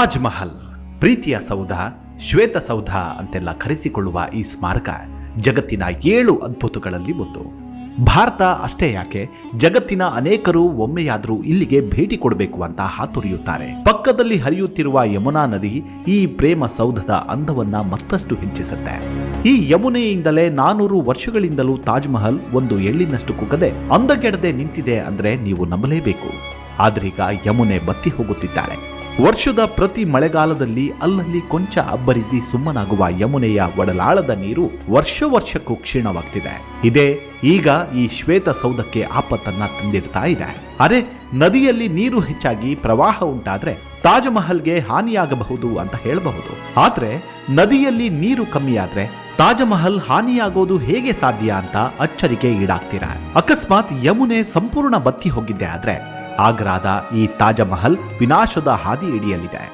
ತಾಜ್ ಮಹಲ್ ಪ್ರೀತಿಯ ಸೌಧ, ಶ್ವೇತ ಸೌಧ ಅಂತೆಲ್ಲ ಕರೆಸಿಕೊಳ್ಳುವ ಈ ಸ್ಮಾರಕ ಜಗತ್ತಿನ ಏಳು ಅದ್ಭುತಗಳಲ್ಲಿ ಒಂದು. ಭಾರತ ಅಷ್ಟೇ ಯಾಕೆ ಜಗತ್ತಿನ ಅನೇಕರು ಒಮ್ಮೆಯಾದರೂ ಇಲ್ಲಿಗೆ ಭೇಟಿ ಕೊಡಬೇಕು ಅಂತ ಹಾತೊರೆಯುತ್ತಾರೆ. ಪಕ್ಕದಲ್ಲಿ ಹರಿಯುತ್ತಿರುವ ಯಮುನಾ ನದಿ ಈ ಪ್ರೇಮ ಸೌಧದ ಅಂದವನ್ನ ಮತ್ತಷ್ಟು ಹೆಚ್ಚಿಸುತ್ತೆ. ಈ ಯಮುನೆಯಿಂದಲೇ ನಾನೂರು ವರ್ಷಗಳಿಂದಲೂ ತಾಜ್ ಮಹಲ್ ಒಂದು ಎಳ್ಳಿನಷ್ಟು ಕುಗ್ಗದೆ ಅಂದಗೆಡದೆ ನಿಂತಿದೆ ಅಂದ್ರೆ ನೀವು ನಂಬಲೇಬೇಕು. ಆದ್ರೀಗ ಯಮುನೆ ಬತ್ತಿ ಹೋಗುತ್ತಿದ್ದಾಳೆ. ವರ್ಷದ ಪ್ರತಿ ಮಳೆಗಾಲದಲ್ಲಿ ಅಲ್ಲಲ್ಲಿ ಕೊಂಚ ಅಬ್ಬರಿಸಿ ಸುಮ್ಮನಾಗುವ ಯಮುನೆಯ ಒಡಲಾಳದ ನೀರು ವರ್ಷ ವರ್ಷಕ್ಕೂ ಕ್ಷೀಣವಾಗ್ತಿದೆ. ಇದೇ ಈಗ ಈ ಶ್ವೇತ ಸೌಧಕ್ಕೆ ಆಪತ್ತನ್ನ ತಂದಿಡ್ತಾ ಇದೆ. ಅರೆ, ನದಿಯಲ್ಲಿ ನೀರು ಹೆಚ್ಚಾಗಿ ಪ್ರವಾಹ ಉಂಟಾದ್ರೆ ತಾಜ್ ಮಹಲ್ಗೆ ಹಾನಿಯಾಗಬಹುದು ಅಂತ ಹೇಳಬಹುದು. ಆದ್ರೆ, ನದಿಯಲ್ಲಿ ನೀರು ಕಮ್ಮಿಯಾದ್ರೆ ತಾಜ್ ಮಹಲ್ ಹಾನಿಯಾಗೋದು ಹೇಗೆ ಸಾಧ್ಯ ಅಂತ ಅಚ್ಚರಿಗೆ ಈಡಾಗ್ತೀರಾ? ಅಕಸ್ಮಾತ್ ಯಮುನೆ ಸಂಪೂರ್ಣ ಬತ್ತಿ ಹೋಗಿದ್ದೆ ಆದ್ರೆ ಆಗ್ರಾದ ಈ ತಾಜ್ ಮಹಲ್ ವಿನಾಶದ ಹಾದಿ ಹಿಡಿಯಲಿದೆ